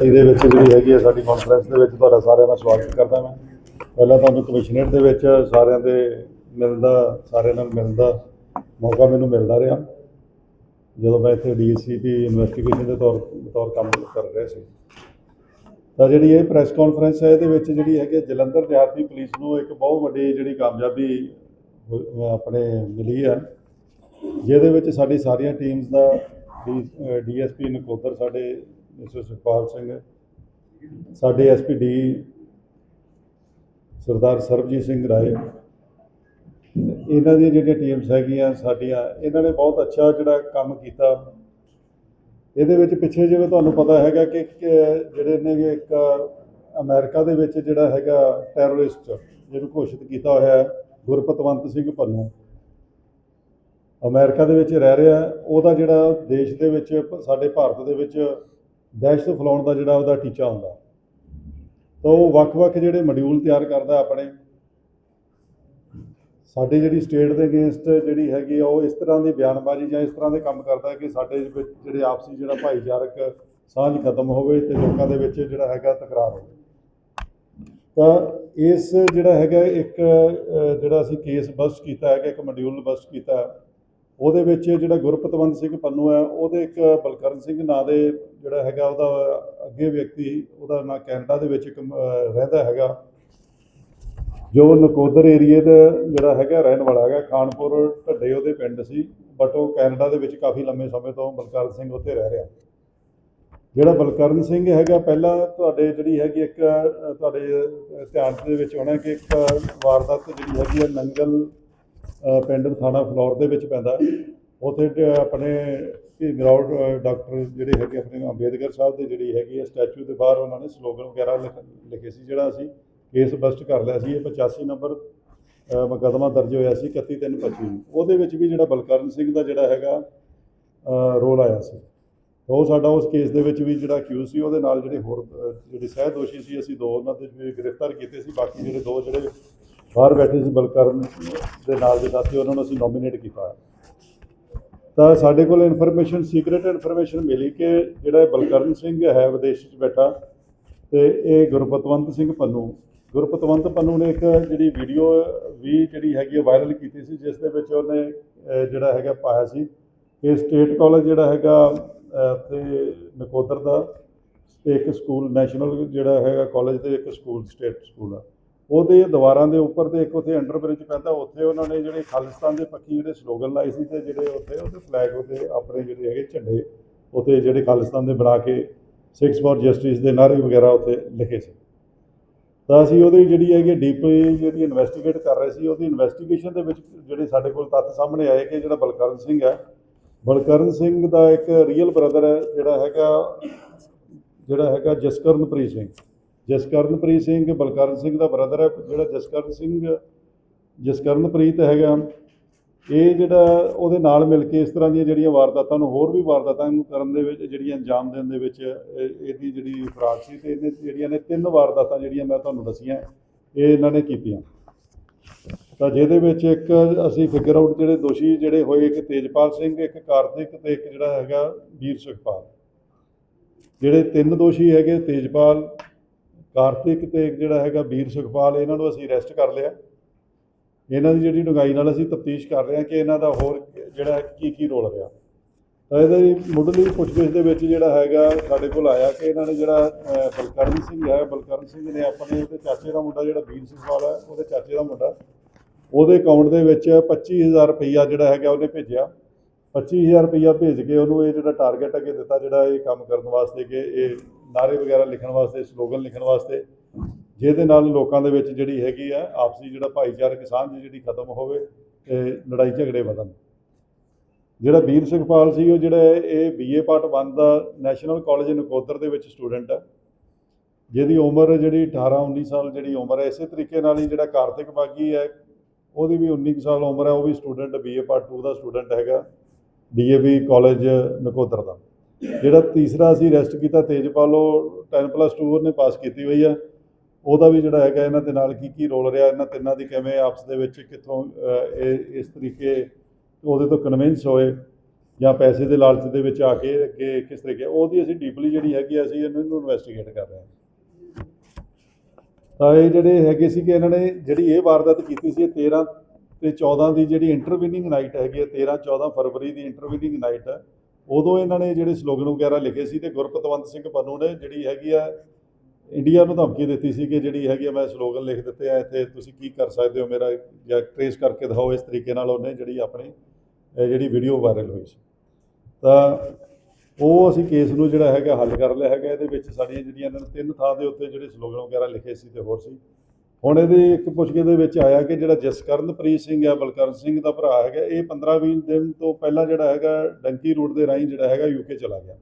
ਇਹਦੇ ਵਿੱਚ ਜਿਹੜੀ ਹੈਗੀ ਹੈ ਸਾਡੀ ਕਾਨਫਰੰਸ ਦੇ ਵਿੱਚ ਤੁਹਾਡਾ ਸਾਰਿਆਂ ਦਾ ਸਵਾਗਤ ਕਰਦਾ ਮੈਂ। ਪਹਿਲਾਂ ਤੁਹਾਨੂੰ ਕਮਿਸ਼ਨਰੇਟ ਦੇ ਵਿੱਚ ਸਾਰਿਆਂ ਦੇ ਮਿਲਦਾ, ਸਾਰਿਆਂ ਨਾਲ ਮਿਲਣ ਦਾ ਮੌਕਾ ਮੈਨੂੰ ਮਿਲਦਾ ਰਿਹਾ। ਜਦੋਂ ਮੈਂ ਇੱਥੇ ਡੀਐਸਸੀਪੀ ਇਨਵੈਸਟੀਗੇਸ਼ਨ ਦੇ ਤੌਰ ਤੌਰ ਕੰਮ ਕਰ ਰਿਹਾ ਸੀ। ਤਾਂ ਜਿਹੜੀ ਇਹ ਪ੍ਰੈਸ ਕਾਨਫਰੰਸ ਹੈ, ਇਹਦੇ ਵਿੱਚ ਜਿਹੜੀ ਹੈਗੀ ਹੈ ਜਲੰਧਰ ਦਿਹਾਤੀ ਪੁਲਿਸ ਨੂੰ ਇੱਕ ਬਹੁਤ ਵੱਡੀ ਜਿਹੜੀ ਕਾਮਯਾਬੀ ਆਪਣੇ ਮਿਲੀ ਹੈ ਜਿਹਦੇ ਵਿੱਚ ਸਾਡੀ ਸਾਰੀਆਂ ਟੀਮਸ ਦਾ ਡੀਐਸਪੀ ਨਕੋਦਰ ਸਾਡੇ ਮਿਸਟਰ ਸੁਖਪਾਲ ਸਿੰਘ, ਸਾਡੇ ਐਸਪੀ ਡੀ ਸਰਦਾਰ ਸਰਬਜੀਤ ਸਿੰਘ ਰਾਏ, ਇਹਨਾਂ ਦੀਆਂ ਜਿਹੜੀਆਂ ਟੀਮਸ ਹੈਗੀਆਂ ਸਾਡੀਆਂ, ਇਹਨਾਂ ਨੇ ਬਹੁਤ ਅੱਛਾ ਜਿਹੜਾ ਕੰਮ ਕੀਤਾ। ਇਹਦੇ ਵਿੱਚ ਪਿੱਛੇ ਜਿਵੇਂ ਤੁਹਾਨੂੰ ਪਤਾ ਹੈਗਾ ਕਿ ਜਿਹੜੇ ਨੇ ਗੇ ਇੱਕ ਅਮਰੀਕਾ ਦੇ ਵਿੱਚ ਜਿਹੜਾ ਹੈਗਾ ਟੈਰਰਿਸਟ ਜਿਹਨੂੰ ਘੋਸ਼ਿਤ ਕੀਤਾ ਹੋਇਆ ਗੁਰਪਤਵੰਤ ਸਿੰਘ ਪੰਨੂ ਅਮਰੀਕਾ ਦੇ ਵਿੱਚ ਰਹਿ ਰਿਹਾ, ਉਹਦਾ ਜਿਹੜਾ ਦੇਸ਼ ਦੇ ਵਿੱਚ, ਸਾਡੇ ਭਾਰਤ ਦੇ ਵਿੱਚ ਦਹਿਸ਼ਤ ਫੈਲਾਉਣ ਦਾ ਜਿਹੜਾ ਉਹਦਾ ਟੀਚਾ ਹੁੰਦਾ। ਤਾਂ ਉਹ ਵੱਖ-ਵੱਖ ਜਿਹੜੇ ਮੋਡਿਊਲ ਤਿਆਰ ਕਰਦਾ ਆਪਣੇ। ਸਾਡੀ ਜਿਹੜੀ ਸਟੇਟ ਦੇ ਅਗੇਂਸਟ ਜਿਹੜੀ ਹੈਗੀ ਆ, ਉਹ ਇਸ ਤਰ੍ਹਾਂ ਦੀ ਬਿਆਨਬਾਜ਼ੀ ਜਾਂ ਇਸ ਤਰ੍ਹਾਂ ਦੇ ਕੰਮ ਕਰਦਾ ਕਿ ਸਾਡੇ ਵਿੱਚ ਜਿਹੜੇ ਆਪਸੀ ਜਿਹੜਾ ਭਾਈਚਾਰਕ ਸਾਂਝ ਖਤਮ ਹੋਵੇ ਤੇ ਲੋਕਾਂ ਦੇ ਵਿੱਚ ਜਿਹੜਾ ਹੈਗਾ ਤਕਰਾਰ ਹੋਵੇ। ਤਾਂ ਇਸ ਜਿਹੜਾ ਹੈਗਾ ਇੱਕ ਜਿਹੜਾ ਅਸੀਂ ਕੇਸ ਬਸਟ ਕੀਤਾ ਹੈਗਾ, ਇੱਕ ਮੋਡਿਊਲ ਬਸਟ ਕੀਤਾ, ਉਹਦੇ ਵਿੱਚ ਜਿਹੜਾ ਗੁਰਪਤਵੰਤ ਸਿੰਘ ਪੰਨੂ ਹੈ, ਉਹਦੇ ਇੱਕ ਬਲਕਰਨ ਸਿੰਘ ਨਾਂ ਦੇ ਜਿਹੜਾ ਹੈਗਾ, ਉਹਦਾ ਅੱਗੇ ਵਿਅਕਤੀ, ਉਹਦਾ ਨਾਂ ਕੈਨੇਡਾ ਦੇ ਵਿੱਚ ਇੱਕ ਰਹਿੰਦਾ ਹੈਗਾ, ਜੋ ਨਕੋਦਰ ਏਰੀਏ ਦਾ ਜਿਹੜਾ ਹੈਗਾ, ਰਹਿਣ ਵਾਲਾ ਹੈਗਾ, ਖਾਨਪੁਰ, ਢੱਡੇ ਉਹਦੇ ਪਿੰਡ ਸੀ ਬਟ ਉਹ ਕੈਨੇਡਾ ਦੇ ਵਿੱਚ ਕਾਫੀ ਲੰਮੇ ਸਮੇਂ ਤੋਂ ਬਲਕਰਨ ਸਿੰਘ ਉੱਥੇ ਰਹਿ ਰਿਹਾ। ਜਿਹੜਾ ਬਲਕਰਨ ਸਿੰਘ ਹੈਗਾ ਪਹਿਲਾਂ ਤੁਹਾਡੇ ਜਿਹੜੀ ਹੈਗੀ ਇੱਕ ਤੁਹਾਡੇ ਧਿਆਨ ਦੇ ਵਿੱਚ ਆਉਣਾ ਕਿ ਇੱਕ ਵਾਰਦਾਤ ਜਿਹੜੀ ਹੈਗੀ ਹੈ ਨੰਗਲ ਪਿੰਡ ਥਾਣਾ ਫਲੋਰ ਦੇ ਵਿੱਚ ਪੈਂਦਾ। ਉੱਥੇ ਆਪਣੇ ਗਰਾਊਂਡ ਡਾਕਟਰ ਜਿਹੜੇ ਹੈਗੇ ਆਪਣੇ ਅੰਬੇਦਕਰ ਸਾਹਿਬ ਦੇ ਜਿਹੜੀ ਹੈਗੀ ਹੈ ਸਟੈਚੂ ਦੇ ਬਾਹਰ ਉਹਨਾਂ ਨੇ ਸਲੋਗਨ ਵਗੈਰਾ ਲਿਖ- ਲਿਖੇ ਸੀ ਜਿਹੜਾ ਅਸੀਂ ਕੇਸ ਬਸਟ ਕਰ ਲਿਆ ਸੀ। ਇਹ 85 ਨੰਬਰ ਅ, ਮੁਕੱਦਮਾ ਦਰਜ ਹੋਇਆ ਸੀ 31525 ਨੂੰ। ਉਹਦੇ ਵਿੱਚ ਵੀ ਜਿਹੜਾ ਬਲਕਰਨ ਸਿੰਘ ਦਾ ਜਿਹੜਾ ਹੈਗਾ ਰੋਲ ਆਇਆ ਸੀ। ਉਹ ਸਾਡਾ ਉਸ ਕੇਸ ਦੇ ਵਿੱਚ ਵੀ ਜਿਹੜਾ ਅਕਿਊਜ਼ ਸੀ ਉਹਦੇ ਨਾਲ ਜਿਹੜੇ ਹੋਰ ਅ, ਜਿਹੜੇ ਸਹਿ ਦੋਸ਼ੀ ਸੀ ਅਸੀਂ ਦੋ ਉਹਨਾਂ ਦੇ ਵੀ ਗ੍ਰਿਫਤਾਰ ਕੀਤੇ ਸੀ ਬਾਕੀ ਜਿਹੜੇ ਦੋ ਜਿਹੜੇ ਬਾਹਰ ਬੈਠੇ ਸੀ ਬਲਕਰਨ ਦੇ ਨਾਲ ਦੇ ਸਾਥੀ ਉਹਨਾਂ ਨੂੰ ਅਸੀਂ ਨੋਮੀਨੇਟ ਕੀਤਾ ਤਾਂ ਸਾਡੇ ਕੋਲ ਇਨਫੋਰਮੇਸ਼ਨ ਸੀਕ੍ਰੀਟ ਇਨਫੋਰਮੇਸ਼ਨ ਮਿਲੀ ਕਿ ਜਿਹੜਾ ਬਲਕਰਨ ਸਿੰਘ ਹੈ ਵਿਦੇਸ਼ 'ਚ ਬੈਠਾ ਤੇ ਇਹ ਗੁਰਪਤਵੰਤ ਸਿੰਘ ਪੰਨੂ ਗੁਰਪਤਵੰਤ ਪੰਨੂ ਨੇ ਇੱਕ ਜਿਹੜੀ ਵੀਡੀਓ ਵੀ ਜਿਹੜੀ ਹੈਗੀ ਵਾਇਰਲ ਕੀਤੀ ਸੀ ਜਿਸ ਦੇ ਵਿੱਚ ਉਹਨੇ ਜਿਹੜਾ ਹੈਗਾ ਪਾਇਆ ਸੀ ਕਿ ਸਟੇਟ ਕਾਲਜ ਜਿਹੜਾ ਹੈਗਾ ਅਹ, ਨਕੋਦਰ ਦਾ ਤੇ ਇੱਕ ਸਕੂਲ ਨੈਸ਼ਨਲ ਜਿਹੜਾ ਹੈਗਾ ਕਾਲਜ ਤੇ ਇੱਕ ਸਕੂਲ ਸਟੇਟ ਸਕੂਲ ਆ। ਉਹਦੇ ਦੀਵਾਰਾਂ ਦੇ ਉੱਪਰ ਤੇ ਇੱਕ ਉੱਥੇ ਅੰਡਰ ਬ੍ਰਿਜ ਪੈਂਦਾ ਉੱਥੇ ਉਹਨਾਂ ਨੇ ਜਿਹੜੇ ਖਾਲਿਸਤਾਨ ਦੇ ਪੱਖੀ ਜਿਹੜੇ ਸਲੋਗਨ ਲਾਏ ਸੀ ਤੇ ਜਿਹੜੇ ਉੱਥੇ ਉਹਦੇ ਫਲੈਗ ਉੱਤੇ ਆਪਣੇ ਜਿਹੜੇ ਹੈਗੇ ਝੰਡੇ ਉੱਥੇ ਜਿਹੜੇ ਖਾਲਿਸਤਾਨ ਦੇ ਬਣਾ ਕੇ ਸਿਕਸ ਫॉर ਜਸਟਿਸ ਦੇ ਨਾਰੇ ਵਗੈਰਾ ਉੱਥੇ ਲਿਖੇ ਸੀ। ਤਾਂ ਅਸੀਂ ਉਹਦੀ ਜਿਹੜੀ ਹੈਗੀ ਡੀਪੀ ਜਿਹੜੀ ਇਨਵੈਸਟੀਗੇਟ ਕਰ ਰਹੇ ਸੀ ਉਹਦੀ ਇਨਵੈਸਟੀਗੇਸ਼ਨ ਦੇ ਵਿੱਚ ਜਿਹੜੇ ਸਾਡੇ ਕੋਲ ਤੱਥ ਸਾਹਮਣੇ ਆਏ ਕਿ ਜਿਹੜਾ ਬਲਕਰਨ ਸਿੰਘ ਹੈ ਬਲਕਰਨ ਸਿੰਘ ਦਾ ਇੱਕ ਰੀਅਲ ਬ੍ਰਦਰ ਹੈ, ਜਿਹੜਾ ਹੈਗਾ ਜਿਹੜਾ ਹੈਗਾ ਜਸਕਰਨਪ੍ਰੀਤ ਸਿੰਘ। ਜਸਕਰਨਪ੍ਰੀਤ ਸਿੰਘ ਬਲਕਰਨ ਸਿੰਘ ਦਾ ਬ੍ਰਦਰ ਹੈ, ਜਿਹੜਾ ਜਸਕਰਨ ਸਿੰਘ, ਜਸਕਰਨਪ੍ਰੀਤ ਹੈਗਾ। ਇਹ ਜਿਹੜਾ ਉਹਦੇ ਨਾਲ ਮਿਲ ਕੇ ਇਸ ਤਰ੍ਹਾਂ ਦੀਆਂ ਜਿਹੜੀਆਂ ਵਾਰਦਾਤਾਂ ਨੂੰ ਹੋਰ ਵੀ ਵਾਰਦਾਤਾਂ ਨੂੰ ਕਰਨ ਦੇ ਵਿੱਚ, ਜਿਹੜੀਆਂ ਅੰਜਾਮ ਦੇਣ ਦੇ ਵਿੱਚ, ਇਹ- ਇਹਦੀ ਜਿਹੜੀ ਫਰਾਕ ਸੀ ਤੇ ਇਹਨੇ ਜਿਹੜੀਆਂ ਨੇ ਤਿੰਨ ਵਾਰਦਾਤਾਂ ਜਿਹੜੀਆਂ ਮੈਂ ਤੁਹਾਨੂੰ ਦੱਸੀਆਂ, ਇਹ ਇਹਨਾਂ ਨੇ ਕੀਤੀਆਂ। ਤਾਂ ਜਿਹਦੇ ਵਿੱਚ ਇੱਕ ਅਸੀਂ ਫਿਗਰ ਆਊਟ ਜਿਹੜੇ ਦੋਸ਼ੀ ਜਿਹੜੇ ਹੋਏ, ਇੱਕ ਤੇਜਪਾਲ ਸਿੰਘ, ਇੱਕ ਕਾਰਤਿਕ ਤੇ ਇੱਕ ਜਿਹੜਾ ਹੈਗਾ ਵੀਰ ਸੁਖਪਾਲ। ਜਿਹੜੇ ਤਿੰਨ ਦੋਸ਼ੀ ਹੈਗੇ, ਤੇਜਪਾਲ, ਕਾਰਤਿਕ ਤੇ ਇੱਕ ਜਿਹੜਾ ਹੈਗਾ ਵੀਰ ਸੁਖਪਾਲ, ਇਹਨਾਂ ਨੂੰ ਅਸੀਂ ਅਰੈਸਟ ਕਰ ਲਿਆ। ਇਹਨਾਂ ਦੀ ਜਿਹੜੀ ਡੂੰਘਾਈ ਨਾਲ ਅਸੀਂ ਤਫਤੀਸ਼ ਕਰ ਰਹੇ ਹਾਂ ਕਿ ਇਹਨਾਂ ਦਾ ਹੋਰ ਜਿਹੜਾ ਕੀ ਕੀ ਰੋਲ ਰਿਹਾ। ਤਾਂ ਇਹਦੇ ਮੁੱਢਲੀ ਪੁੱਛਗਿੱਛ ਦੇ ਵਿੱਚ ਜਿਹੜਾ ਹੈਗਾ ਸਾਡੇ ਕੋਲ ਆਇਆ ਕਿ ਇਹਨਾਂ ਨੇ ਜਿਹੜਾ ਬਲਕਰਨ ਸਿੰਘ ਹੈ, ਬਲਕਰਨ ਸਿੰਘ ਨੇ ਆਪਣੇ ਉਹਦੇ ਚਾਚੇ ਦਾ ਮੁੰਡਾ ਜਿਹੜਾ ਵੀਰ ਸੁਖਪਾਲ ਹੈ, ਉਹਦੇ ਚਾਚੇ ਦਾ ਮੁੰਡਾ ਉਹਦੇ ਅਕਾਊਂਟ ਦੇ ਵਿੱਚ 25000 ਰੁਪਈਆ ਜਿਹੜਾ ਹੈਗਾ ਉਹਨੇ ਭੇਜਿਆ। 25000 ਰੁਪਈਆ ਭੇਜ ਕੇ ਉਹਨੂੰ ਇਹ ਜਿਹੜਾ ਟਾਰਗੇਟ ਅੱਗੇ ਦਿੱਤਾ ਜਿਹੜਾ ਇਹ ਕੰਮ ਕਰਨ ਵਾਸਤੇ ਕਿ ਇਹ ਨਾਰੇ ਵਗੈਰਾ ਲਿਖਣ ਵਾਸਤੇ ਸਲੋਗਨ ਲਿਖਣ ਵਾਸਤੇ, ਜਿਹਦੇ ਨਾਲ ਲੋਕਾਂ ਦੇ ਵਿੱਚ ਜਿਹੜੀ ਹੈਗੀ ਆ ਆਪਸੀ ਜਿਹੜਾ ਭਾਈਚਾਰਕ ਸਾਂਝ ਜਿਹੜੀ ਖਤਮ ਹੋਵੇ ਤੇ ਲੜਾਈ ਝਗੜੇ ਵਧਣ। ਜਿਹੜਾ ਵੀਰ ਸੁਖਪਾਲ ਸੀ, ਉਹ ਜਿਹੜਾ ਇਹ ਬੀਏ ਪਾਰਟ 1 ਦਾ ਨੈਸ਼ਨਲ ਕਾਲਜ ਨਕੋਦਰ ਦੇ ਵਿੱਚ ਸਟੂਡੈਂਟ ਹੈ ਜਿਹਦੀ ਉਮਰ ਜਿਹੜੀ 18 19 ਸਾਲ ਜਿਹੜੀ ਉਮਰ ਹੈ ਇਸੇ ਤਰੀਕੇ ਨਾਲ ਹੀ ਜਿਹੜਾ ਕਾਰਤਿਕ ਬਾਗੀ ਹੈ ਉਹਦੀ ਵੀ 19 ਕੁ ਸਾਲ ਉਮਰ ਹੈ ਉਹ ਵੀ ਸਟੂਡੈਂਟ ਬੀਏ ਪਾਰਟ 2 ਦਾ ਸਟੂਡੈਂਟ ਹੈਗਾ ਡੀਏਵੀ ਕਾਲਜ ਨਕੋਦਰ ਦਾ। ਜਿਹੜਾ ਤੀਸਰਾ ਅਸੀਂ ਰੈਸਟ ਕੀਤਾ ਤੇਜਪਾਲ ਉਹ 10 ਪਲੱਸ 2 ਉਹਨੇ ਪਾਸ ਕੀਤੀ ਹੋਈ ਆ। ਉਹਦਾ ਵੀ ਜਿਹੜਾ ਹੈਗਾ ਇਹਨਾਂ ਦੇ ਨਾਲ ਕੀ ਕੀ ਰੋਲ ਰਿਹਾ ਇਹਨਾਂ ਤਿੰਨਾਂ ਦੀ ਕਿਵੇਂ ਆਪਸ ਦੇ ਵਿੱਚ ਕਿੱਥੋਂ ਇਹ ਇਸ ਤਰੀਕੇ ਉਹਦੇ ਤੋਂ ਕਨਵਿੰਸ ਹੋਏ ਜਾਂ ਪੈਸੇ ਦੇ ਲਾਲਚ ਦੇ ਵਿੱਚ ਆ ਕੇ ਅੱਗੇ ਕਿਸ ਤਰੀਕੇ ਉਹਦੀ ਅਸੀਂ ਡੀਪਲੀ ਜਿਹੜੀ ਹੈਗੀ ਆ, ਅਸੀਂ ਇਹਨੂੰ ਇਨਵੈਸਟੀਗੇਟ ਕਰ ਰਹੇ ਹਾਂ। ਤਾਂ ਇਹ ਜਿਹੜੇ ਹੈਗੇ ਸੀ ਕਿ ਇਹਨਾਂ ਨੇ, ਜਿਹੜੀ ਇਹ ਵਾਰਦਾਤ ਕੀਤੀ ਸੀ ਇਹ 13 ਤੇ 14 ਦੀ ਜਿਹੜੀ ਇੰਟਰਵਿਨਿੰਗ ਨਾਈਟ ਹੈਗੀ ਹੈ 13 14 ਫਰਵਰੀ ਦੀ ਇੰਟਰਵਿਨਿੰਗ ਨਾਈਟ ਹੈ ਉਦੋਂ ਇਹਨਾਂ ਨੇ ਜਿਹੜੇ ਸਲੋਗਨ ਵਗੈਰਾ ਲਿਖੇ ਸੀ ਤੇ ਗੁਰਪਤਵੰਤ ਸਿੰਘ ਪੰਨੂ ਨੇ ਜਿਹੜੀ ਹੈਗੀ ਆ ਇੰਡੀਆ ਨੂੰ ਧਮਕੀ ਦਿੱਤੀ ਸੀ ਕਿ ਜਿਹੜੀ ਹੈਗੀ ਆ ਮੈਂ ਸਲੋਗਨ ਲਿਖ ਦਿੱਤੇ ਆ, ਇੱਥੇ ਤੁਸੀਂ ਕੀ ਕਰ ਸਕਦੇ ਹੋ ਮੇਰਾ ਜਾਂ ਟ੍ਰੇਸ ਕਰਕੇ ਦਿਖਾਓ ਇਸ ਤਰੀਕੇ ਨਾਲ ਉਹਨੇ ਜਿਹੜੀ ਆਪਣੀ, ਇਹ ਜਿਹੜੀ ਵੀਡੀਓ ਵਾਇਰਲ ਹੋਈ ਸੀ। ਤਾਂ ਉਹ ਅਸੀਂ ਕੇਸ ਨੂੰ ਜਿਹੜਾ ਹੈਗਾ ਹੱਲ ਕਰ ਲਿਆ ਹੈਗਾ, ਇਹਦੇ ਵਿੱਚ ਸਾਡੀਆਂ ਜਿਹੜੀਆਂ ਇਹਨਾਂ ਨੇ ਤਿੰਨ ਥਾਂ ਦੇ ਉੱਤੇ ਜਿਹੜੇ ਸਲੋਗਨ ਵਗੈਰਾ ਲਿਖੇ ਸੀ ਤੇ ਹੋਰ ਸੀ। ਹੁਣ ਇਹਦੇ ਇੱਕ ਪੁੱਛਗੇ ਦੇ ਵਿੱਚ ਆਇਆ ਕਿ ਜਿਹੜਾ ਜਸਕਰਨਪ੍ਰੀਤ ਸਿੰਘ ਹੈ ਬਲਕਰਨ ਸਿੰਘ ਦਾ ਭਰਾ ਹੈਗਾ, ਇਹ 15-20 ਦਿਨ ਤੋਂ ਪਹਿਲਾਂ ਜਿਹੜਾ ਹੈਗਾ ਡੰਕੀ ਰੂਟ ਦੇ ਰਾਹੀਂ ਜਿਹੜਾ ਹੈਗਾ ਯੂਕੇ ਚਲਾ ਗਿਆ।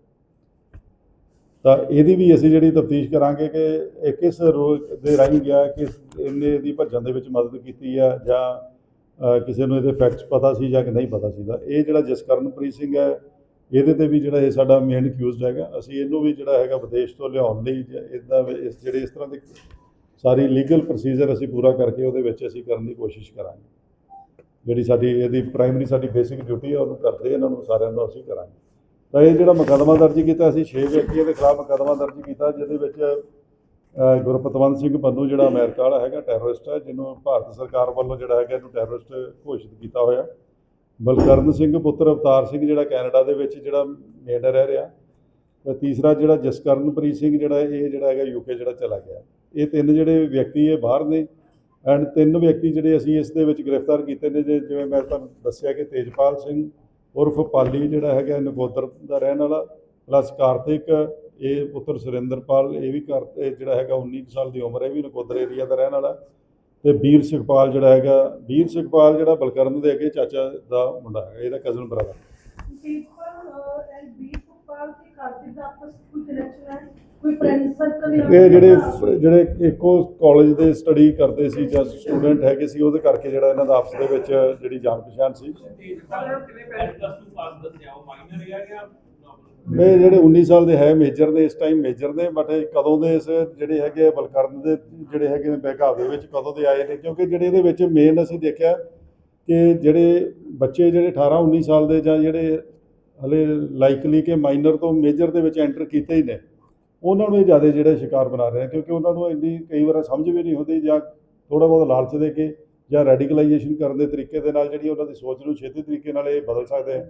ਤਾਂ ਇਹਦੀ ਵੀ ਅਸੀਂ ਜਿਹੜੀ ਤਫਤੀਸ਼ ਕਰਾਂਗੇ ਕਿ ਇਹ ਕਿਸ ਰੋਲ ਦੇ ਰਾਹੀਂ ਗਿਆ ਕਿ ਇਹਨੇ ਇਹਦੀ ਭੱਜਣ ਦੇ ਵਿੱਚ ਮਦਦ ਕੀਤੀ ਆ, ਜਾਂ ਕਿਸੇ ਨੂੰ ਇਹਦੇ ਫੈਕਟਸ ਪਤਾ ਸੀ ਜਾਂ ਕਿ ਨਹੀਂ ਪਤਾ ਸੀ। ਤਾਂ ਇਹ ਜਿਹੜਾ ਜਸਕਰਨਪ੍ਰੀਤ ਸਿੰਘ ਹੈ ਇਹਦੇ ਤੇ ਵੀ ਜਿਹੜਾ ਇਹ ਸਾਡਾ ਮੇਨ ਅਕਿਊਜ਼ਡ ਹੈਗਾ, ਅਸੀਂ ਇਹਨੂੰ ਵੀ ਜਿਹੜਾ ਹੈਗਾ ਵਿਦੇਸ਼ ਤੋਂ ਲਿਆਉਣ ਲਈ ਇਦਾਂ ਇਸ ਜਿਹੜੇ ਇਸ ਤਰ੍ਹਾਂ ਦੇ ਸਾਰੀ ਲੀਗਲ ਪ੍ਰੋਸੀਜਰ ਅਸੀਂ ਪੂਰਾ ਕਰਕੇ ਉਹਦੇ ਵਿੱਚ ਅਸੀਂ ਕਰਨ ਦੀ ਕੋਸ਼ਿਸ਼ ਕਰਾਂਗੇ। ਜਿਹੜੀ ਸਾਡੀ ਇਹਦੀ ਪ੍ਰਾਇਮਰੀ ਸਾਡੀ ਬੇਸਿਕ ਡਿਊਟੀ ਹੈ ਉਹਨੂੰ ਕਰਦੇ ਇਹਨਾਂ ਨੂੰ ਸਾਰਿਆਂ ਨੂੰ ਅਸੀਂ ਕਰਾਂਗੇ। ਤਾਂ ਇਹ ਜਿਹੜਾ ਮੁਕੱਦਮਾ ਦਰਜ ਕੀਤਾ, ਅਸੀਂ 6 ਵਿਅਕਤੀਆਂ ਦੇ ਖਿਲਾਫ ਮੁਕੱਦਮਾ ਦਰਜ ਕੀਤਾ, ਜਿਹਦੇ ਵਿੱਚ ਗੁਰਪਤਵੰਤ ਸਿੰਘ ਪੰਨੂ ਜਿਹੜਾ ਅਮਰੀਕਾ ਵਾਲਾ ਹੈਗਾ ਟੈਰਰਿਸਟ ਹੈ ਜਿਹਨੂੰ ਭਾਰਤ ਸਰਕਾਰ ਵੱਲੋਂ ਜਿਹੜਾ ਹੈਗਾ ਇਹਨੂੰ ਟੈਰਰਿਸਟ ਘੋਸ਼ਿਤ ਕੀਤਾ ਹੋਇਆ। ਬਲਕਰਨ ਸਿੰਘ ਪੁੱਤਰ ਅਵਤਾਰ ਸਿੰਘ ਜਿਹੜਾ ਕੈਨੇਡਾ ਦੇ ਵਿੱਚ ਜਿਹੜਾ ਮੇਨ ਰਹਿ ਰਿਹਾ। ਤੇ ਤੀਸਰਾ ਜਿਹੜਾ ਜਸਕਰਨਪ੍ਰੀਤ ਸਿੰਘ ਜਿਹੜਾ ਇਹ ਜਿਹੜਾ ਹੈਗਾ ਯੂਕੇ ਜਿਹੜਾ ਚਲਾ ਗਿਆ। ਇਹ ਤਿੰਨ ਜਿਹੜੇ ਵਿਅਕਤੀ ਇਹ ਬਾਹਰ ਨੇ ਐਂਡ ਤਿੰਨ ਵਿਅਕਤੀ ਜਿਹੜੇ ਅਸੀਂ ਇਸ ਦੇ ਵਿੱਚ ਗ੍ਰਿਫਤਾਰ ਕੀਤੇ ਨੇ ਜੇ- ਜਿਵੇਂ ਮੈਂ ਤੁਹਾਨੂੰ ਦੱਸਿਆ ਕਿ ਤੇਜਪਾਲ ਸਿੰਘ ਉਰਫ ਪਾਲੀ ਜਿਹੜਾ ਹੈਗਾ ਨਕੋਦਰ ਦਾ ਰਹਿਣ ਵਾਲਾ ਪਲੱਸ ਕਾਰਤਿਕ, ਇਹ ਪੁੱਤਰ ਸੁਰਿੰਦਰਪਾਲ, ਇਹ ਵੀ ਕਰ ਜਿਹੜਾ ਹੈਗਾ 19 ਕੁ ਸਾਲ ਦੀ ਉਮਰ ਹੈ ਵੀ ਨਕੋਦਰ ਏਰੀਆ ਦਾ ਰਹਿਣ ਵਾਲਾ। ਤੇ ਵੀਰ ਸੁਖਪਾਲ ਜਿਹੜਾ ਹੈਗਾ ਵੀਰ ਸੁਖਪਾਲ ਜਿਹੜਾ ਬਲਕਰਨ ਦੇ ਅੱਗੇ ਚਾਚਾ ਦਾ ਮੁੰਡਾ ਹੈ ਇਹਦਾ cousin brother paper and B football ਦੀ ਖਾਤੇ ਦਾ ਆਪਸ ਵਿੱਚ ਕੋਈ ਕਨੈਕਸ਼ਨ ਹੈ ਕੋਈ ਫਰੈਂਡ ਸਰਕਲ ਇਹ ਜਿਹੜੇ ਜਿਹੜੇ ਇੱਕੋ ਕਾਲਜ ਦੇ ਸਟੱਡੀ ਕਰਦੇ ਸੀ ਜਾਂ ਸਟੂਡੈਂਟ ਹੈਗੇ ਸੀ ਉਹਦੇ ਕਰਕੇ ਜਿਹੜਾ ਇਹਨਾਂ ਦਾ ਆਪਸ ਦੇ ਵਿੱਚ ਜਿਹੜੀ ਜਾਣ ਪਛਾਣ ਸੀ ਇਹ ਜਿਹੜੇ 19 ਸਾਲ ਦੇ ਹੈ ਮੇਜਰ ਨੇ ਇਸ ਟਾਈਮ ਮੇਜਰ ਨੇ ਬਟ ਇਹ ਕਦੋਂ ਦੇ ਇਸ ਜਿਹੜੇ ਹੈਗੇ ਆ ਬਲਕਰਨ ਦੇ ਜਿਹੜੇ ਹੈਗੇ ਨੇ ਬੈਕਅਪ ਦੇ ਵਿੱਚ ਕਦੋਂ ਦੇ ਆਏ ਨੇ? ਕਿਉਂਕਿ ਜਿਹੜੇ ਇਹਦੇ ਵਿੱਚ ਮੇਨ ਅਸੀਂ ਦੇਖਿਆ ਕਿ ਜਿਹੜੇ ਬੱਚੇ ਜਿਹੜੇ 18 19 ਸਾਲ ਦੇ ਜਾਂ ਜਿਹੜੇ ਹਲੇ ਲਾਈਕਲੀ ਕਿ ਮਾਈਨਰ ਤੋਂ ਮੇਜਰ ਦੇ ਵਿੱਚ ਐਂਟਰ ਕੀਤੇ ਹੀ ਨੇ, ਉਹਨਾਂ ਨੂੰ ਇਹ ਜ਼ਿਆਦਾ ਜਿਹੜੇ ਸ਼ਿਕਾਰ ਬਣਾ ਰਹੇ ਕਿਉਂਕਿ ਉਹਨਾਂ ਨੂੰ ਇੰਨੀ ਕਈ ਵਾਰ ਸਮਝ ਵੀ ਨਹੀਂ ਹੁੰਦੀ ਜਾਂ ਥੋੜਾ ਬਹੁਤ ਲਾਲਚ ਦੇ ਕੇ ਜਾਂ ਰੈਡੀਕਲਾਈਜੇਸ਼ਨ ਕਰਨ ਦੇ ਤਰੀਕੇ ਦੇ ਨਾਲ ਜਿਹੜੀ ਉਹਨਾਂ ਦੀ ਸੋਚ ਨੂੰ ਛੇਤੀ ਤਰੀਕੇ ਨਾਲ ਇਹ ਬਦਲ ਸਕਦੇ ਆ।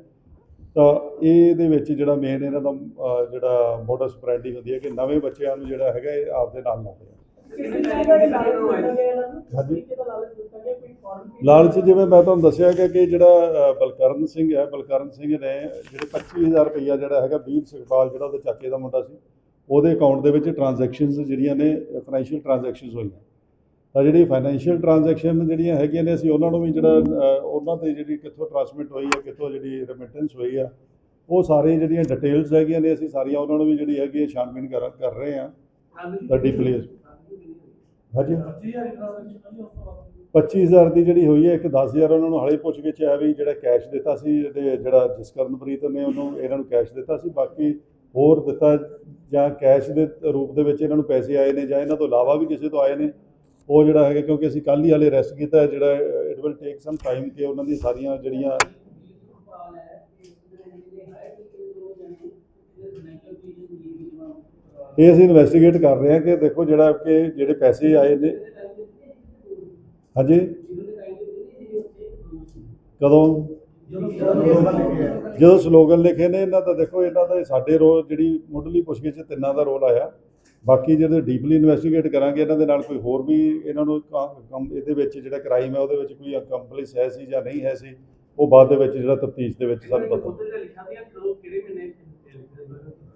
ਤਾਂ ਇਹਦੇ ਵਿੱਚ ਜਿਹੜਾ ਮੇਨ ਇਹਨਾਂ ਦਾ ਅਹ, ਜਿਹੜਾ ਮੋਡਸ ਬ੍ਰਾਂਡਿੰਗ ਹੁੰਦੀ ਹੈ ਕਿ ਨਵੇਂ ਬੱਚਿਆਂ ਨੂੰ ਜਿਹੜਾ ਹੈਗਾ ਇਹ ਆਪਦੇ ਨਾਲ ਲਾਉਂਦੇ ਆ। ਲਾਲਚ ਜਿਵੇਂ ਮੈਂ ਤੁਹਾਨੂੰ ਦੱਸਿਆ ਕਿ ਕਿ ਜਿਹੜਾ ਅ, ਬਲਕਰਨ ਸਿੰਘ ਹੈ ਬਲਕਰਨ ਸਿੰਘ ਨੇ ਜਿਹੜੇ 25000 ਰੁਪਈਆ ਜਿਹੜਾ ਹੈਗਾ ਵੀਰ ਸੁਖਪਾਲ ਜਿਹੜਾ ਉਹਦੇ ਚਾਚੇ ਦਾ ਮੁੰਡਾ ਸੀ ਉਹਦੇ ਅਕਾਊਂਟ ਦੇ ਵਿੱਚ ਟ੍ਰਾਂਜੈਕਸ਼ਨਸ ਜਿਹੜੀਆਂ ਨੇ ਫਾਈਨੈਂਸ਼ੀਅਲ ਟ੍ਰਾਂਜੈਕਸ਼ਨਸ ਹੋਈਆਂ। ਤਾਂ ਜਿਹੜੀ ਫਾਈਨੈਂਸ਼ੀਅਲ ਟ੍ਰਾਂਜੈਕਸ਼ਨ ਜਿਹੜੀਆਂ ਹੈਗੀਆਂ ਨੇ ਅਸੀਂ ਉਹਨਾਂ ਨੂੰ ਵੀ ਜਿਹੜਾ ਉਹਨਾਂ ਤੇ ਜਿਹੜੀ ਕਿੱਥੋਂ ਟ੍ਰਾਂਸਮਿਟ ਹੋਈ ਹੈ ਕਿੱਥੋਂ ਜਿਹੜੀ ਰੈਮਿਟੈਂਸ ਹੋਈ ਆ ਉਹ ਸਾਰੇ ਜਿਹੜੀਆਂ ਡਿਟੇਲਸ ਹੈਗੀਆਂ ਨੇ ਅਸੀਂ ਸਾਰੀਆਂ ਉਹਨਾਂ ਨੂੰ ਵੀ ਜਿਹੜੀ ਹੈਗੀ ਹੈ ਛਾਣਬੀਨ ਕਰ ਕਰ ਰਹੇ ਹਾਂ ਤਾਂ ਡੀਪਲੀ ਹਾਂਜੀ। 25000 ਦੀ ਜਿਹੜੀ ਹੋਈ ਹੈ ਇੱਕ 10000 ਉਹਨਾਂ ਨੂੰ ਹਾਲੇ ਪੁੱਛ ਗਿੱਛ ਹੈ ਵੀ ਜਿਹੜਾ ਕੈਸ਼ ਦਿੱਤਾ ਸੀ ਜਿਹੜੇ ਜਿਹੜਾ ਜਸਕਰਨਪ੍ਰੀਤ ਨੇ ਉਹਨੂੰ ਇਹਨਾਂ ਨੂੰ ਕੈਸ਼ ਦਿੱਤਾ ਸੀ ਬਾਕੀ ਹੋਰ ਦਿੱਤਾ ਜਾਂ ਕੈਸ਼ ਦੇ ਰੂਪ ਦੇ ਵਿੱਚ ਇਹਨਾਂ ਨੂੰ ਪੈਸੇ ਆਏ ਨੇ ਜਾਂ ਇਹਨਾਂ ਤੋਂ ਇਲਾਵਾ ਵੀ ਕਿਸੇ ਤੋਂ ਆਏ ਨੇ ਉਹ ਜਿਹੜਾ ਹੈਗਾ, ਕਿਉਂਕਿ ਅਸੀਂ ਕੱਲ ਹੀ ਹਾਲੇ ਅਰੈਸਟ ਕੀਤਾ ਜਿਹੜਾ it will take some time ਕਿ ਉਹਨਾਂ ਦੀ ਸਾਰੀਆਂ ਜਿਹੜੀਆਂ ਇਹ ਅਸੀਂ ਇਨਵੈਸਟੀਗੇਟ ਕਰ ਰਹੇ ਹਾਂ ਕਿ ਦੇਖੋ ਜਿਹੜਾ ਕਿ ਜਿਹੜੇ ਪੈਸੇ ਆਏ ਨੇ। ਹਾਂਜੀ? ਕਦੋਂ? ਜਦੋਂ ਸਲੋਗਨ ਲਿਖੇ ਨੇ, ਇਹਨਾਂ ਦਾ ਦੇਖੋ, ਇਹਨਾਂ ਦਾ ਸਾਡੇ ਰੋਲ ਜਿਹੜੀ ਮੁੱਢਲੀ ਪੁੱਛਗਿੱਛ 'ਚ ਤਿੰਨਾਂ ਦਾ ਰੋਲ ਆਇਆ। ਬਾਕੀ ਜਦੋਂ ਡੀਪਲੀ ਇਨਵੈਸਟੀਗੇਟ ਕਰਾਂਗੇ ਇਹਨਾਂ ਦੇ ਨਾਲ ਕੋਈ ਹੋਰ ਵੀ ਇਹਨਾਂ ਨੂੰ ਕੰਮ ਇਹਦੇ ਵਿੱਚ ਜਿਹੜਾ ਕ੍ਰਾਈਮ ਹੈ ਉਹਦੇ ਵਿੱਚ ਕੋਈ ਅਕੰਪਲਿਸ ਹੈ ਸੀ ਜਾਂ ਨਹੀਂ ਹੈ ਸੀ ਉਹ ਬਾਅਦ ਦੇ ਵਿੱਚ ਜਿਹੜਾ ਤਫਤੀਸ਼ ਦੇ ਵਿੱਚ ਸਾਨੂੰ ਪਤਾ।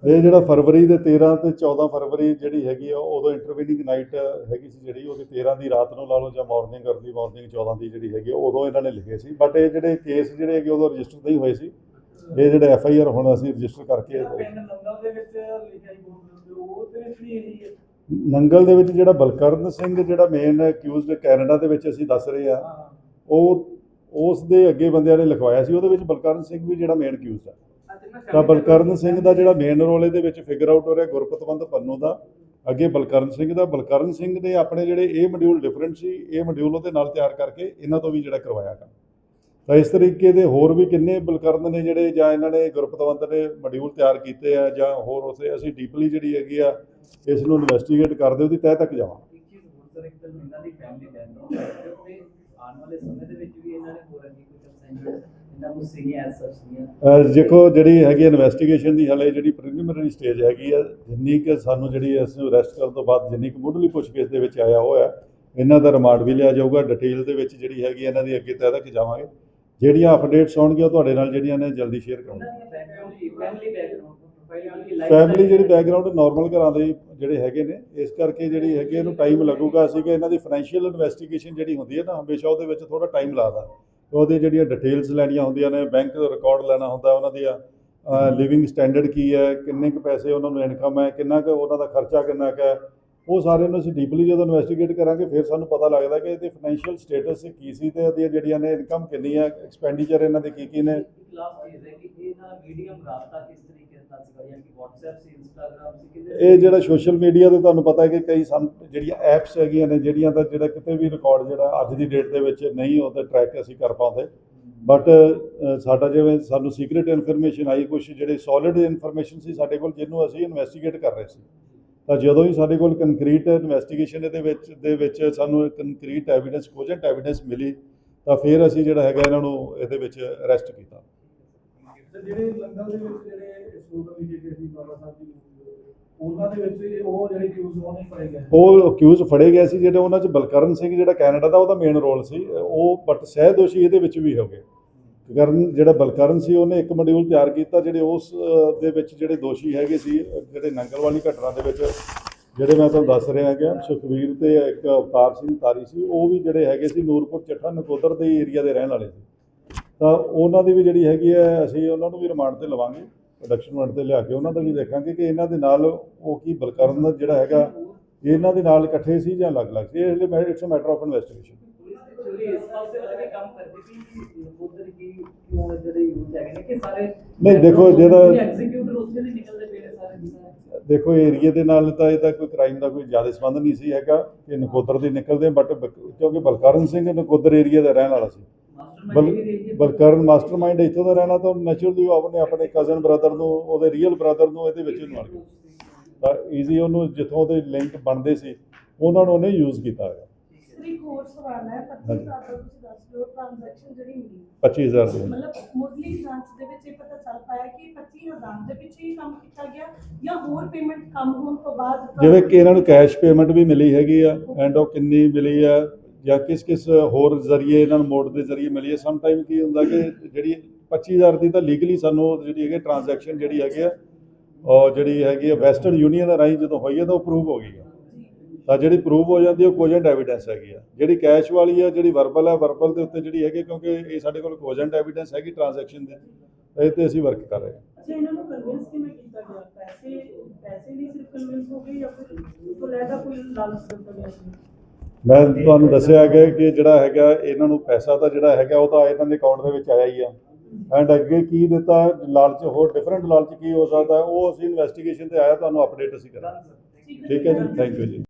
ਇਹ ਜਿਹੜਾ ਫਰਵਰੀ ਦੇ 13 ਤੇ 14 ਫਰਵਰੀ ਜਿਹੜੀ ਹੈਗੀ ਆ ਉਦੋਂ ਇੰਟਰਵਿਨਿੰਗ ਨਾਈਟ ਹੈਗੀ ਸੀ ਜਿਹੜੀ ਉਹਦੀ 13 ਦੀ ਰਾਤ ਨੂੰ ਲਾ ਲਓ ਜਾਂ ਮਾਰਨਿੰਗ ਅਰਲੀ ਮਾਰਨਿੰਗ 14 ਦੀ ਜਿਹੜੀ ਹੈਗੀ ਉਦੋਂ ਇਹਨਾਂ ਨੇ ਲਿਖੇ ਸੀ। ਬਟ ਇਹ ਜਿਹੜੇ ਕੇਸ ਜਿਹੜੇ ਹੈਗੇ ਉਦੋਂ ਰਜਿਸਟਰ ਨਹੀਂ ਹੋਏ ਸੀ। ਇਹ ਜਿਹੜੇ ਐਫ ਆਈ ਆਰ ਹੁਣ ਅਸੀਂ ਰਜਿਸਟਰ ਕਰਕੇ ਨੰਗਲ ਦੇ ਵਿੱਚ ਜਿਹੜਾ ਬਲਕਰਨ ਸਿੰਘ ਜਿਹੜਾ ਮੇਨ ਅਕਿਊਜ਼ਡ ਕੈਨੇਡਾ ਦੇ ਵਿੱਚ ਅਸੀਂ ਦੱਸ ਰਹੇ ਆ ਉਹ ਉਸ ਦੇ ਅੱਗੇ ਬੰਦਿਆਂ ਨੇ ਲਿਖਵਾਇਆ ਸੀ ਉਹਦੇ ਵਿੱਚ ਬਲਕਰਨ ਸਿੰਘ ਵੀ ਜਿਹੜਾ ਮੇਨ ਅਕਿਊਜ਼ਡ ਹੈ ਤਾਂ ਬਲਕਰਨ ਸਿੰਘ ਦਾ ਜਿਹੜਾ ਮੇਨ ਰੋਲ ਇਹਦੇ ਵਿੱਚ ਫਿਗਰ ਆਊਟ ਹੋ ਰਿਹਾ ਗੁਰਪਤਵੰਤ ਪੰਨੂ ਦਾ ਅੱਗੇ ਬਲਕਰਨ ਸਿੰਘ ਦਾ। ਬਲਕਰਨ ਸਿੰਘ ਨੇ ਆਪਣੇ ਜਿਹੜੇ ਇਹ ਮੋਡਿਊਲ ਡਿਫਰੈਂਟ ਸੀ ਇਹ ਮੋਡਿਊਲ ਉਹਦੇ ਨਾਲ ਤਿਆਰ ਕਰਕੇ ਇਹਨਾਂ ਤੋਂ ਵੀ ਜਿਹੜਾ ਕਰਵਾਇਆ ਕੰਮ। ਤਾਂ ਇਸ ਤਰੀਕੇ ਦੇ ਹੋਰ ਵੀ ਕਿੰਨੇ ਬਲਕਰਨ ਨੇ ਜਿਹੜੇ ਜਾਂ ਇਹਨਾਂ ਨੇ ਗੁਰਪਤਵੰਤ ਨੇ ਮੋਡਿਊਲ ਤਿਆਰ ਕੀਤੇ ਆ ਜਾਂ ਹੋਰ ਉਸੇ ਅਸੀਂ ਡੀਪਲੀ ਜਿਹੜੀ ਹੈਗੀ ਆ ਇਸ ਨੂੰ ਇਨਵੈਸਟੀਗੇਟ ਕਰਦੇ ਉਹਦੀ ਤਹਿ ਤੱਕ ਜਾਵਾਂਗੇ। ਇੱਕ ਚੀਜ਼ ਹੋਰ ਸਰ ਇੱਕ ਤਾਂ ਇਹਨਾਂ ਦੀ ਫੈਮਿਲੀ ਬੈਕਗ੍ਰਾਉਂਡ ਹੈ ਤੇ ਆਉਣ ਵਾਲੇ ਸਮੇਂ ਦੇ ਵਿੱਚ ਵੀ ਇਹਨਾਂ ਨੇ ਹੋਰ ਅੱਗੇ ਕੋਈ ਅਸਾਈਨਮੈਂਟ ਇਹਨਾਂ ਨੂੰ ਸੀਗੀਆਂ ਐਸ ਸੱਚ ਦੀਆਂ ਅਹ ਦੇਖੋ ਜਿਹੜੀ ਹੈਗੀ ਇਨਵੈਸਟੀਗੇਸ਼ਨ ਦੀ ਹਲੇ ਜਿਹੜੀ ਪ੍ਰੀਲਿਮਿਨਰੀ ਸਟੇਜ ਹੈਗੀ ਆ ਜਿੰਨੀ ਕਿ ਸਾਨੂੰ ਜਿਹੜੀ ਇਸ ਨੂੰ ਅਰੈਸਟ ਕਰਨ ਤੋਂ ਬਾਅਦ ਜਿੰਨੀ ਕੁ ਮੁੱਢਲੀ ਪੁੱਛਗਿੱਛ ਦੇ ਵਿੱਚ ਆਇਆ ਹੋਇਆ ਇਹਨਾਂ ਦਾ ਰਿਮਾਂਡ ਵੀ ਲਿਆ ਜਾਊਗਾ ਡਿਟੇਲ ਦੇ ਵਿੱਚ ਜਿਹੜੀ ਹੈਗੀ ਇਹਨਾਂ ਦੀ ਅੱਗੇ ਤਹਿ ਤੱਕ ਜਾਵਾਂਗੇ। ਜਿਹੜੀਆਂ ਅਪਡੇਟਸ ਆਉਣਗੀਆਂ ਉਹ ਤੁਹਾਡੇ ਨਾਲ ਜਿਹੜੀਆਂ ਨੇ ਜਲਦੀ ਸ਼ੇਅਰ ਕਰਾਂਗੇ। ਦੀ ਦੀ ਫੈਮਿਲੀ ਦੀ ਜਿਹੜੀ ਬੈਕਗ੍ਰਾਉਂਡ ਨਾਰਮਲ ਘਰਾਂ ਦੇ ਜਿਹੜੇ ਹੈਗੇ ਨੇ ਇਸ ਕਰਕੇ ਜਿਹੜੀ ਹੈਗੀ ਇਹਨੂੰ ਟਾਈਮ ਲੱਗੂਗਾ। ਅਸੀਂ ਕਿ ਇਹਨਾਂ ਦੀ ਫਾਈਨੈਂਸ਼ੀਅਲ ਇਨਵੈਸਟੀਗੇਸ਼ਨ ਜਿਹੜੀ ਹੁੰਦੀ ਹੈ ਨਾ ਹਮੇਸ਼ਾ ਉਹਦੇ ਵਿੱਚ ਥੋੜਾ ਟਾਈਮ ਲੱਗਦਾ ਉਹਦੇ ਜਿਹੜੀਆਂ ਡਿਟੇਲਸ ਲੈਣੀਆਂ ਹੁੰਦੀਆਂ ਨੇ ਬੈਂਕ ਰਿਕਾਰਡ ਲੈਣਾ ਹੁੰਦਾ ਉਹਨਾਂ ਦੀਆਂ ਲਿਵਿੰਗ ਸਟੈਂਡਰਡ ਕੀ ਹੈ ਕਿੰਨੇ ਕੁ ਪੈਸੇ ਉਹਨਾਂ ਨੂੰ ਇਨਕਮ ਹੈ ਕਿੰਨਾ ਕੁ ਉਹਨਾਂ ਦਾ ਖਰਚਾ ਕਿੰਨਾ ਕੁ ਹੈ ਉਹ ਸਾਰੇ ਨੂੰ ਅਸੀਂ ਡੀਪਲੀ ਜਦੋਂ ਇਨਵੈਸਟੀਗੇਟ ਕਰਾਂਗੇ ਫਿਰ ਸਾਨੂੰ ਪਤਾ ਲੱਗਦਾ ਕਿ ਇਹਦੇ ਫਾਈਨੈਂਸ਼ੀਅਲ ਸਟੇਟਸ ਕੀ ਸੀ ਤੇ ਉਹਦੀਆਂ ਜਿਹੜੀਆਂ ਨੇ ਇਨਕਮ ਕਿੰਨੀ ਹੈ ਐਕਸਪੈਂਡੀਚਰ ਇਹਨਾਂ ਦੇ ਕੀ ਕੀ ਨੇ। ਇਹ ਜਿਹੜਾ ਸੋਸ਼ਲ ਮੀਡੀਆ ਤੇ ਤੁਹਾਨੂੰ ਪਤਾ ਹੈ ਕਿ ਕਈ ਸਮ ਜਿਹੜੀਆਂ ਐਪਸ ਹੈਗੀਆਂ ਨੇ ਜਿਹੜੀਆਂ ਤਾਂ ਜਿਹੜਾ ਕਿਤੇ ਵੀ ਰਿਕਾਰਡ ਜਿਹੜਾ ਅੱਜ ਦੀ ਡੇਟ ਦੇ ਵਿੱਚ ਨਹੀਂ ਉਹਦਾ ਟਰੈਕ ਅਸੀਂ ਕਰ ਪਾਉਂਦੇ। ਬਟ ਸਾਡਾ ਜਿਵੇਂ ਸਾਨੂੰ ਸੀਕ੍ਰੀਟ ਇਨਫੋਰਮੇਸ਼ਨ ਆਈ ਕੁਝ ਜਿਹੜੇ ਸੋਲਿਡ ਇਨਫੋਰਮੇਸ਼ਨ ਸੀ ਸਾਡੇ ਕੋਲ ਜਿਹਨੂੰ ਅਸੀਂ ਇਨਵੈਸਟੀਗੇਟ ਕਰ ਰਹੇ ਸੀ। ਤਾਂ ਜਦੋਂ ਹੀ ਸਾਡੇ ਕੋਲ ਕੰਕਰੀਟ ਇਨਵੈਸਟੀਗੇਸ਼ਨ ਦੇ ਵਿੱਚ ਦੇ ਵਿੱਚ ਸਾਨੂੰ ਕੰਕਰੀਟ ਐਵੀਡੈਂਸ ਕੋਜੈਂਟ ਐਵੀਡੈਂਸ ਮਿਲੀ ਤਾਂ ਫਿਰ ਅਸੀਂ ਜਿਹੜਾ ਹੈਗਾ ਇਹਨਾਂ ਨੂੰ ਇਹਦੇ ਵਿੱਚ ਅਰੈਸਟ ਕੀਤਾ। ਜਿਹੜੇ ਲੰਗਰ ਦੇ ਵਿੱਚ ਜਿਹੜੇ ਲਿਖੇ ਗਏ ਸੀ ਬਾਬਾ ਸਾਹਿਬ ਦੇ, ਉਹਨਾਂ ਦੇ ਵਿੱਚ ਉਹ ਜਿਹੜੇ ਕਿਊਜ਼ ਉਹ ਨਹੀਂ ਪੜੇ ਗਏ? ਉਹ ਅਕਿਊਜ਼ ਫੜੇ ਗਏ ਸੀ ਜਿਹੜੇ ਉਹਨਾਂ 'ਚ ਬਲਕਰਨ ਸਿੰਘ ਜਿਹੜਾ ਕੈਨੇਡਾ ਦਾ ਉਹਦਾ ਮੇਨ ਰੋਲ ਸੀ ਉਹ ਬਟ ਸਹਿ ਦੋਸ਼ੀ ਇਹਦੇ ਵਿੱਚ ਵੀ ਹੋ ਗਏ ਕਰਨ, ਜਿਹੜਾ ਬਲਕਰਨ ਸੀ, ਉਹਨੇ ਇੱਕ ਮੋਡਿਊਲ ਤਿਆਰ ਕੀਤਾ ਜਿਹੜੇ ਉਸ ਦੇ ਵਿੱਚ ਜਿਹੜੇ ਦੋਸ਼ੀ ਹੈਗੇ ਸੀ ਜਿਹੜੇ ਨੰਗਲ ਵਾਲੀ ਘਟਨਾ ਦੇ ਵਿੱਚ, ਜਿਹੜੇ ਮੈਂ ਤੁਹਾਨੂੰ ਦੱਸ ਰਿਹਾ ਕਿ ਸੁਖਵੀਰ ਤੇ ਇੱਕ ਅਵਤਾਰ ਸਿੰਘ ਤਾਰੀ ਸੀ, ਉਹ ਵੀ ਜਿਹੜੇ ਹੈਗੇ ਸੀ ਨੂਰਪੁਰ ਚੱਠਾ ਨਕੋਦਰ ਦੇ ਏਰੀਆ ਦੇ ਰਹਿਣ ਵਾਲੇ ਸੀ। ਤਾਂ ਉਹਨਾਂ ਦੀ ਵੀ ਜਿਹੜੀ ਹੈਗੀ ਹੈ, ਅਸੀਂ ਉਹਨਾਂ ਨੂੰ ਵੀ ਰਿਮਾਂਡ ਤੇ ਲਵਾਂਗੇ ਪ੍ਰੋਡਕਸ਼ਨ ਵਾਰੰਟ ਤੇ ਲਿਆ ਕੇ ਉਹਨਾਂ ਦਾ ਵੀ ਦੇਖਾਂਗੇ ਕਿ ਇਹਨਾਂ ਦੇ ਨਾਲ ਉਹ ਕੀ ਬਲਕਰਨ ਦਾ ਜਿਹੜਾ ਹੈਗਾ ਇਹਨਾਂ ਦੇ ਨਾਲ ਇਕੱਠੇ ਸੀ ਜਾਂ ਅਲੱਗ-ਅਲੱਗ ਸੀ, ਇਹ ਹਲੇ ਇਟਸ ਮੈਟਰ ਆਫ ਇਨਵੈਸਟੀਗੇਸ਼ਨ ਨਹੀਂ, ਦੇਖੋ, ਜਿਹੜਾ- ਦੇਖੋ ਏਰੀਏ ਦੇ ਨਾਲ ਤਾਂ ਇਹ ਤਾਂ ਕੋਈ ਕ੍ਰਾਈਮ ਦਾ ਕੋਈ ਜ਼ਿਆਦਾ ਸੰਬੰਧ ਨਹੀਂ ਸੀ ਹੈਗਾ ਕਿ ਨਕੋਦਰ ਦੇ ਨਿਕਲਦੇ ਬਟ ਕਿਉਂਕਿ ਬਲਕਰਨ ਸਿੰਘ ਨਕੋਦਰ ਏਰੀਆ ਦਾ ਰਹਿਣ ਵਾਲਾ ਸੀ। ਬਲਕਰਨ ਮਾਸਟਰਮਾਈਂਡ ਇੱਥੋਂ ਦਾ ਰਹਿਣਾ ਤਾਂ ਨੈਚੁਰਲੀ ਉਹ ਆਪਣੇ ਆਪਣੇ ਕਜ਼ਨ ਬ੍ਰਦਰ ਨੂੰ ਉਹਦੇ ਰੀਅਲ ਬ੍ਰਦਰ ਨੂੰ ਇਹਦੇ ਵਿੱਚ ਕੀਤਾ ਤਾਂ ਈਜ਼ੀ ਉਹਨੂੰ ਜਿੱਥੋਂ ਉਹਦੇ ਲਿੰਕ ਬਣਦੇ ਸੀ ਉਹਨਾਂ ਨੂੰ ਉਹਨੇ ਯੂਜ਼ ਕੀਤਾ ਹੋਇਆ। ਸਰ ਇੱਕ ਹੋਰ ਸਵਾਲ ਹੈ 25 ਸਾਲ ਦਾ ਤੁਸੀਂ ਦੱਸ ਦਿਓ ਟ੍ਰਾਂਜੈਕਸ਼ਨ ਜਿਹੜੀ ਮਿਲੀ 25000 ਦੇ। ਮਤਲਬ ਮੁੱਢਲੀ ਜਾਂਚ ਦੇ ਵਿੱਚ ਇਹ ਪਤਾ ਚੱਲ ਪਾਇਆ ਕਿ 25000 ਦੇ ਵਿੱਚ ਹੀ ਕੰਮ ਕੀਤਾ ਗਿਆ ਜਾਂ ਹੋਰ ਪੇਮੈਂਟ ਕੰਮ ਹੋਣ ਤੋਂ ਬਾਅਦ ਜਿਵੇਂ ਕਿ ਇਹਨਾਂ ਨੂੰ ਕੈਸ਼ ਪੇਮੈਂਟ ਵੀ ਮਿਲੀ ਹੈਗੀ ਆ ਐਂਡ ਉਹ ਕਿੰਨੀ ਮਿਲੀ ਆ ਜਾਂ ਕਿਸ ਕਿਸ ਹੋਰ ਜ਼ਰੀਏ ਇਹਨਾਂ ਨੂੰ ਦੇ ਜ਼ਰੀਏ ਮਿਲੀ ਹੈ ਸਮ ਟਾਈਮ ਕੀ ਹੁੰਦਾ ਕਿ ਜਿਹੜੀ 25000 ਦੀ ਤਾਂ ਲੀਗਲੀ ਸਾਨੂੰ ਜਿਹੜੀ ਹੈਗੀ ਟ੍ਰਾਂਜੈਕਸ਼ਨ ਜਿਹੜੀ ਹੈਗੀ ਆ ਉਹ ਜਿਹੜੀ ਹੈਗੀ ਆ ਵੈਸਟਰਨ ਯੂਨੀਅਨ ਰਾਹੀਂ ਜਦੋਂ ਹੋਈ ਹੈ ਤਾਂ ਉਹ ਪ੍ਰੂਵ ਹੋ ਗਈ ਆ। ਤਾਂ ਜਿਹੜੀ ਪ੍ਰੂਵ ਹੋ ਜਾਂਦੀ ਹੈ ਉਹ ਕੋਜੈਂਟ ਐਵੀਡੈਂਸ ਹੈਗੀ ਆ। ਜਿਹੜੀ ਕੈਸ਼ ਵਾਲੀ ਆ ਜਿਹੜੀ ਵਰਬਲ ਹੈ ਵਰਬਲ ਦੇ ਉੱਤੇ ਜਿਹੜੀ ਹੈਗੀ ਕਿਉਂਕਿ ਇਹ ਸਾਡੇ ਕੋਲ ਕੋਜੈਂਟ ਐਵੀਡੈਂਸ ਹੈਗੀ ਟ੍ਰਾਂਜੈਕਸ਼ਨ ਦੇ। ਇਹ ਤੇ ਅਸੀਂ ਵਰਕ ਕਰ ਰਹੇ ਹਾਂ। ਅੱਛਾ ਇਹਨਾਂ ਨੂੰ ਕਨਵਿੰਸ ਕਿਵੇਂ ਕੀਤਾ ਗਿਆ? ਪੈਸੇ ਪੈਸੇ ਲਈ ਸਿਰਫ ਕਨਵਿੰਸ ਹੋ ਗਏ ਜਾਂ ਫਿਰ ਤੋਂ ਲੈਦਾ ਕੋਈ ਲਾਲਚ ਦਿੱਤਾ ਗਿਆ ਸੀ ਮੈਂ ਤੁਹਾਨੂੰ ਦੱਸਿਆ ਕਿ ਕਿ ਜਿਹੜਾ ਹੈਗਾ ਇਹਨਾਂ ਨੂੰ ਪੈਸਾ ਤਾਂ ਜਿਹੜਾ ਹੈਗਾ ਉਹ ਤਾਂ ਇਹਨਾਂ ਦੇ ਅਕਾਊਂਟ ਦੇ ਵਿੱਚ ਆਇਆ ਹੀ ਆ। ਐਂਡ ਅੱਗੇ ਕੀ ਦਿੱਤਾ ਲਾਲਚ ਹੋਰ ਡਿਫਰੈਂਟ ਲਾਲਚ ਕੀ ਹੋ ਸਕਦਾ ਉਹ ਅਸੀਂ ਇਨਵੈਸਟੀਗੇਸ਼ਨ ਤੇ ਆਇਆ ਤੁਹਾਨੂੰ ਅਪਡੇਟ ਅਸੀਂ ਕਰਾਂਗੇ। ਠੀਕ ਹੈ ਜੀ ਥੈਂਕ ਯੂ ਜੀ।